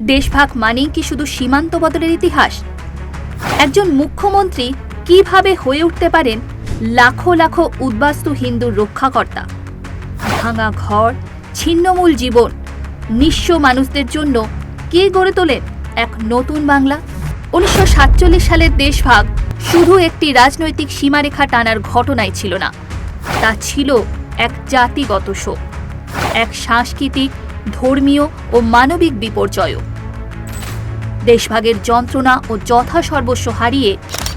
দেশভাগ মানেই কি শুধু সীমান্ত বদলের ইতিহাস? একজন মুখ্যমন্ত্রী কীভাবে হয়ে উঠতে পারেন লাখো লাখো উদ্বাস্তু হিন্দুর রক্ষাকর্তা? ভাঙা ঘর, ছিন্নমূল জীবন, নিঃস্ব মানুষদের জন্য কে গড়ে তোলেন এক নতুন বাংলা? উনিশশো সাতচল্লিশ সালের দেশভাগ শুধু একটি রাজনৈতিক সীমারেখা টানার ঘটনাই ছিল না, তা ছিল এক জাতিগত শোক, এক সাংস্কৃতিক, ধর্মীয় ও মানবিক বিপর্যয়ও। দেশভাগের যন্ত্রণা ও যথাসর্বস্ব হারিয়ে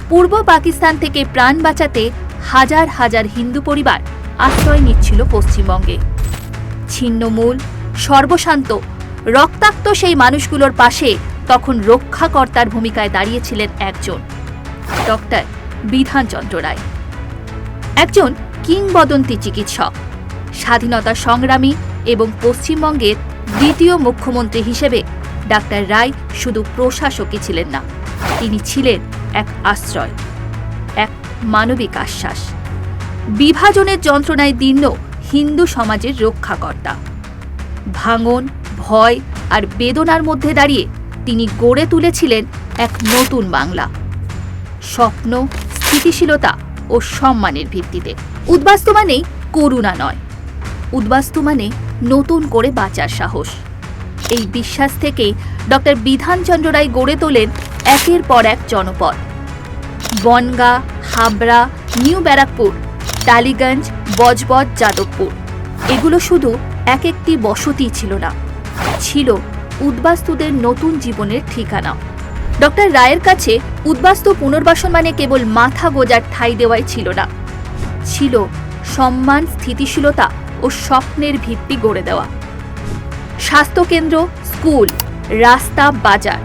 পূর্ব পাকিস্তান থেকে প্রাণ বাঁচাতে হাজার হাজার হিন্দু পরিবার আশ্রয় নিচ্ছিল পশ্চিমবঙ্গে। ছিন্নমূল, সর্বশান্ত, রক্তাক্ত সেই মানুষগুলোর পাশে তখন রক্ষাকর্তার ভূমিকায় দাঁড়িয়েছিলেন একজন, ডক্টর বিধানচন্দ্র রায়। একজন কিংবদন্তি চিকিৎসক, স্বাধীনতা সংগ্রামী এবং পশ্চিমবঙ্গের দ্বিতীয় মুখ্যমন্ত্রী হিসেবে ডাক্তার রায় শুধু প্রশাসকই ছিলেন না, তিনি ছিলেন এক আশ্রয়, এক মানবিক আশ্বাস। বিভাজনের যন্ত্রণায় দীর্ণ হিন্দু সমাজের রক্ষাকর্তা। ভাঙন, ভয় আর বেদনার মধ্যে দাঁড়িয়ে তিনি গড়ে তুলেছিলেন এক নতুন বাংলা। স্বপ্ন, স্থিতিশীলতা ও সম্মানের ভিত্তিতে। উদ্বাস্তু মানেই করুণা নয়। উদ্বাস্তু মানে নতুন করে বাঁচার সাহস। এই বিশ্বাস থেকেই ডক্টর বিধানচন্দ্র রায় গড়ে তোলেন একের পর এক জনপদ। বনগা, হাবড়া, নিউ ব্যারাকপুর, টালিগঞ্জ, বজবজ, যাদবপুর। এগুলো শুধু এক একটি বসতি ছিল না, ছিল উদ্বাস্তুদের নতুন জীবনের ঠিকানা। ডক্টর রায়ের কাছে উদ্বাস্তু পুনর্বাসন মানে কেবল মাথা গোজার ঠাঁই দেওয়াই ছিল না, ছিল সম্মান, স্থিতিশীলতা ও স্বপ্নের ভিত্তি গড়ে দেওয়া। স্বাস্থ্যকেন্দ্র, স্কুল, রাস্তা, বাজার,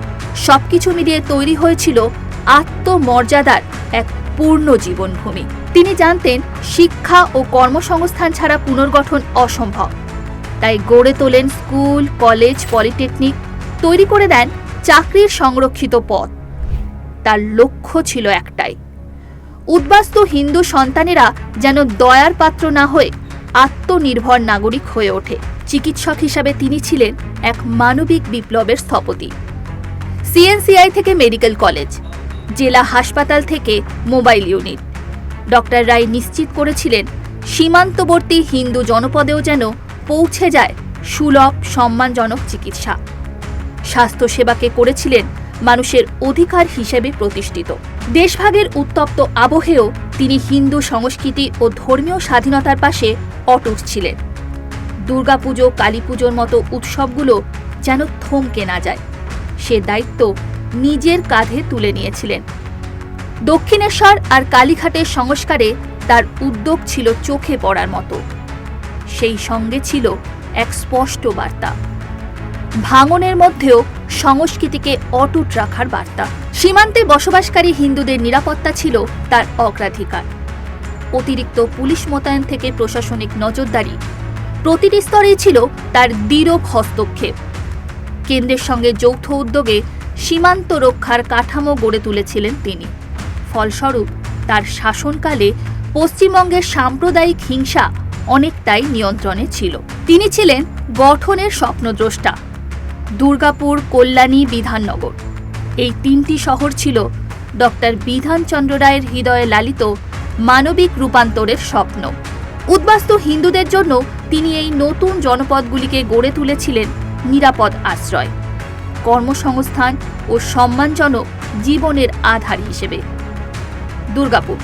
সবকিছু মিলিয়ে তৈরি হয়েছিল আত্মমর্যাদার এক পূর্ণ জীবনভূমি। তিনি জানতেন, শিক্ষা ও কর্মসংস্থান ছাড়া পুনর্গঠন অসম্ভব। তাই গড়ে তোলেন স্কুল, কলেজ, পলিটেকনিক, তৈরি করে দেন চাকরির সংরক্ষিত পথ। তার লক্ষ্য ছিল একটাই, উদ্বাস্তু হিন্দু সন্তানেরা যেন দয়ার পাত্র না হয়ে আত্মনির্ভর নাগরিক হয়ে ওঠে। চিকিৎসক হিসাবে তিনি ছিলেন এক মানবিক বিপ্লবের স্থপতি। সিএনসিআই থেকে মেডিকেল কলেজ, জেলা হাসপাতাল থেকে মোবাইল ইউনিট। ডক্টর রায় নিশ্চিত করেছিলেন, সীমান্তবর্তী হিন্দু জনপদেও যেন পৌঁছে যায় সুলভ, সম্মানজনক চিকিৎসা। স্বাস্থ্যসেবাকে করেছিলেন মানুষের অধিকার হিসেবে প্রতিষ্ঠিত। দেশভাগের উত্তপ্ত আবহেও তিনি হিন্দু সংস্কৃতি ও ধর্মীয় স্বাধীনতার পাশে অটুট ছিলেন। দুর্গাপুজো, কালীপুজোর মতো উৎসবগুলো যেন থমকে না যায়। সে দায়িত্ব নিজের কাঁধে তুলে নিয়েছিলেন। দক্ষিণেশ্বর আর কালীঘাটের সংস্কারে তার উদ্যোগ ছিল চোখে পড়ার মতো। সেই সঙ্গে ছিল এক স্পষ্ট বার্তা। ভাঙনের মধ্যেও সংস্কৃতিকে অটুট রাখার বার্তা। সীমান্তে বসবাসকারী হিন্দুদের নিরাপত্তা ছিল তার অগ্রাধিকার। অতিরিক্ত পুলিশ মোতায়েন থেকে প্রশাসনিক নজরদারি প্রতিটি স্তরেই ছিল তার দৃঢ় হস্তক্ষেপ। কেন্দ্রের সঙ্গে যৌথ উদ্যোগে সীমান্ত রক্ষার কাঠামো গড়ে তুলেছিলেন তিনি। ফলস্বরূপ, তার শাসনকালে পশ্চিমবঙ্গের সাম্প্রদায়িক হিংসা অনেকটাই নিয়ন্ত্রণে ছিল। তিনি ছিলেন গঠনের স্বপ্নদ্রষ্টা। দুর্গাপুর কল্যাণী বিধাননগর। এই তিনটি শহর ছিল ডক্টর বিধানচন্দ্র রায়ের হৃদয়ে লালিত মানবিক রূপান্তরের স্বপ্ন। উদ্বাস্তু হিন্দুদের জন্য তিনি এই নতুন জনপদগুলিকে গড়ে তুলেছিলেন নিরাপদ আশ্রয়, কর্মসংস্থান ও সম্মানজনক জীবনের আধার হিসেবে। দুর্গাপুর।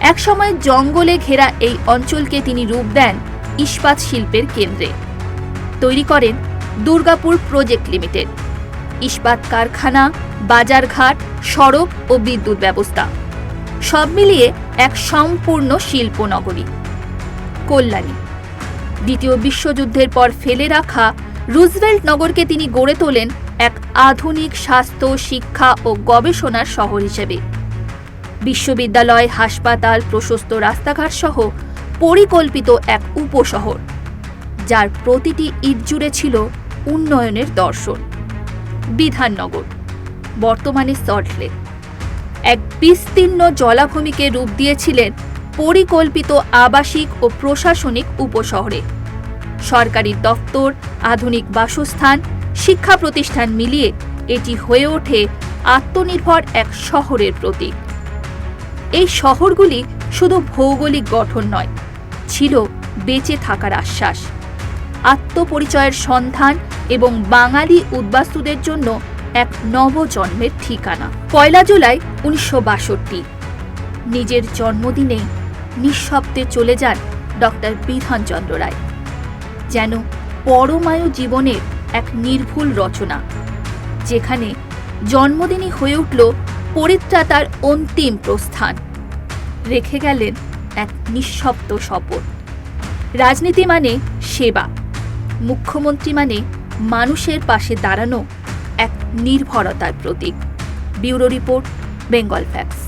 একসময় জঙ্গলে ঘেরা এই অঞ্চলকে তিনি রূপ দেন ইস্পাত শিল্পের কেন্দ্রে। তৈরি করেন দুর্গাপুর প্রজেক্ট লিমিটেড। ইস্পাত কারখানা, বাজারঘাট, সড়ক ও বিদ্যুৎ ব্যবস্থা। সব মিলিয়ে এক সম্পূর্ণ শিল্প নগরী কল্যাণী। দ্বিতীয় বিশ্বযুদ্ধের পর ফেলে রাখা রুজভেল্ট নগরকে তিনি গড়ে তোলেন এক আধুনিক স্বাস্থ্য, শিক্ষা ও গবেষণার শহর হিসেবে। বিশ্ববিদ্যালয়, হাসপাতাল, প্রশস্ত রাস্তাঘাট সহ পরিকল্পিত এক উপশহর, যার প্রতিটি ইট জুড়ে ছিল উন্নয়নের দর্শন। বিধাননগর, বর্তমানে সল্টলেক। এক বিস্তীর্ণ জলাভূমিকে রূপ দিয়েছিলেন পরিকল্পিত আবাসিক ও প্রশাসনিক উপশহরে। সরকারি দপ্তর, আধুনিক বাসস্থান, শিক্ষা প্রতিষ্ঠান মিলিয়ে এটি হয়ে ওঠে আত্মনির্ভর এক শহরের প্রতীক। এই শহরগুলি শুধু ভৌগোলিক গঠন নয়, ছিল বেঁচে থাকার আশ্বাস। আত্মপরিচয়ের সন্ধান এবং বাঙালি উদ্বাস্তুদের জন্য এক নবজন্মের ঠিকানা। পয়লা জুলাই উনিশশো বাষট্টি। নিজের জন্মদিনেই নিঃশব্দে চলে যান ডক্টর বিধানচন্দ্র রায়। যেন পরমায়ু জীবনের এক নির্ভুল রচনা, যেখানে জন্মদিনই হয়ে উঠল পরিত্রাতার অন্তিম প্রস্থান। রেখে গেলেন এক নিঃশব্দ শপথ। রাজনীতি মানে সেবা, মুখ্যমন্ত্রী মানে মানুষের পাশে দাঁড়ানো এক নির্ভরতার প্রতীক। Bureau report, Bengal facts.